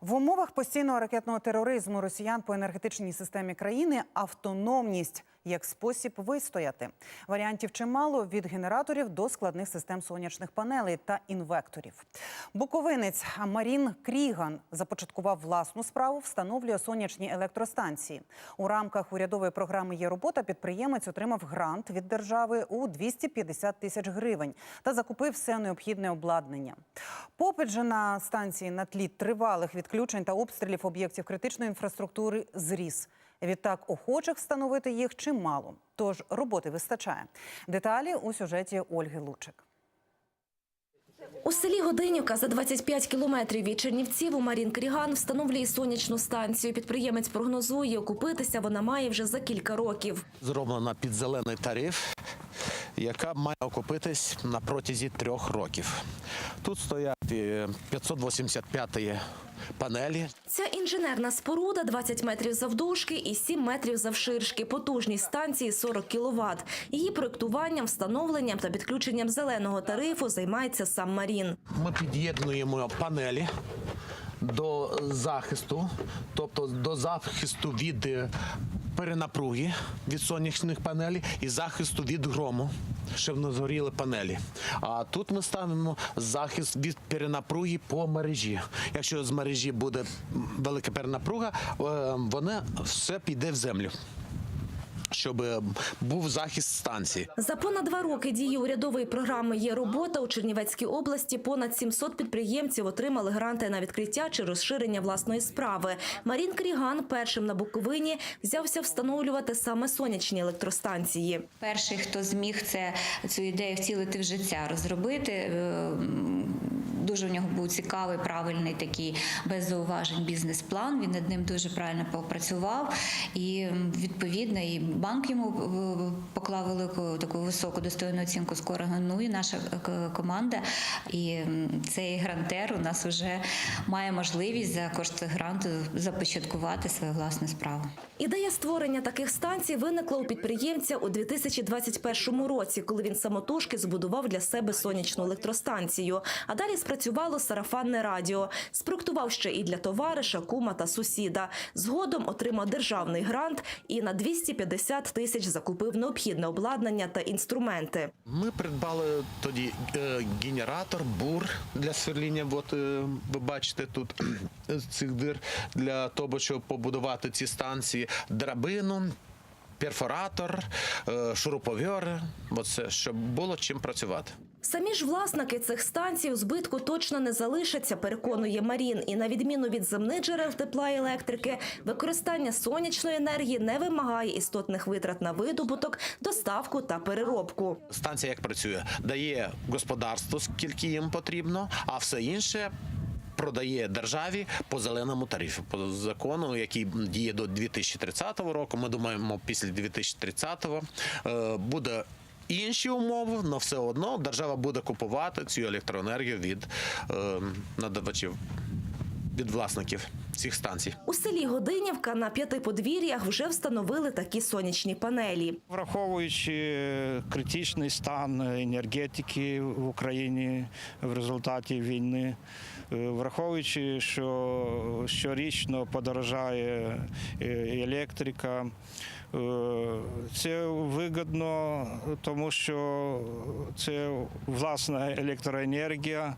В умовах постійного ракетного тероризму росіян по енергетичній системі країни автономність як спосіб вистояти. Варіантів чимало від генераторів до складних систем сонячних панелей та інвекторів. Буковинець Марін Кріган започаткував власну справу, встановлює сонячні електростанції. У рамках урядової програми є робота. Підприємець отримав грант від держави у 250 тисяч гривень та закупив все необхідне обладнання. Попит же на станції на тлі тривалих відключень та обстрілів об'єктів критичної інфраструктури зріс. Відтак охочих встановити їх чимало. Тож роботи вистачає. Деталі у сюжеті Ольги Лучик. У селі Годинівка за 25 кілометрів від Чернівців у Марін Кріган встановлює сонячну станцію. Підприємець прогнозує, окупитися вона має вже за кілька років. зроблена під зелений тариф, яка має окупитись на протязі трьох років. Тут стоять е, 585 панелі. Ця інженерна споруда 20 метрів завдовжки і 7 метрів завширшки. Потужність станції 40 кіловат. Її проектуванням, встановленням та підключенням зеленого тарифу займається сам Марін. Ми під'єднуємо панелі до захисту, тобто до захисту від е, перенапруги від сонячних панелей і захисту від грому, щоб не згоріли панелі. А тут ми ставимо захист від перенапруги по мережі. Якщо з мережі буде велика перенапруга, е, вона все піде в землю. Щоб е, був захист станції. За понад два роки дії урядової програми є робота у Чернівецькій області. Понад 700 підприємців отримали гранти на відкриття чи розширення власної справи. Марін Кріган першим на Буковині взявся встановлювати саме сонячні електростанції. Перший, хто зміг це цю ідею втілити в життя, розробити. Дуже в нього був цікавий, правильний такий без зауважень бізнес-план. Він над ним дуже правильно попрацював. І відповідно, і банк йому поклав велику таку високу достойну оцінку скорого. Ну і наша е, команда. І цей грантер у нас вже має можливість за кошти гранту започаткувати свою власну справу. Ідея створення таких станцій виникла у підприємця у 2021 році, коли він самотужки збудував для себе сонячну електростанцію. А далі спрацювало сарафанне радіо. Спроектував ще і для товариша, кума та сусіда. Згодом отримав державний грант і на 250 тисяч закупив необхідне обладнання та інструменти. Ми придбали тоді е, генератор, бур для сверління. От е, ви бачите тут з цих дир для того, щоб побудувати ці станції, драбину. Перфоратор, е, шуруповери, оце, щоб було чим працювати. Самі ж власники цих станцій у збитку точно не залишаться, переконує Марін. І на відміну від земних джерел тепла і електрики, використання сонячної енергії не вимагає істотних витрат на видобуток, доставку та переробку. Станція як працює, дає господарству, скільки їм потрібно, а все інше. Продає державі по зеленому тарифу, по закону, який діє до 2030 року. Ми думаємо, після 2030-го е, буде інші умови, але все одно держава буде купувати цю електроенергію від е, надавачів, від власників цих станцій. У селі Годинівка на п'яти подвір'ях вже встановили такі сонячні панелі. Враховуючи критичний стан енергетики в Україні в результаті війни, е, враховуючи, що щорічно подорожає е, електрика, е, це вигідно, тому що це власна електроенергія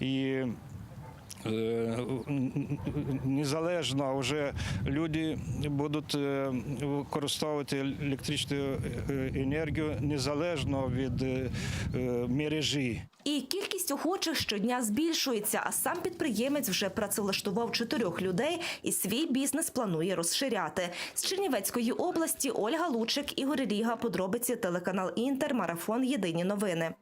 і Незалежно вже люди будуть е, використовувати електричну е, енергію незалежно від е, е, мережі. І кількість охочих щодня збільшується, а сам підприємець вже працевлаштував чотирьох людей і свій бізнес планує розширяти. З Чернівецької області Ольга Лучик, Ігор Ріга, подробиці телеканал Інтер, марафон Єдині новини.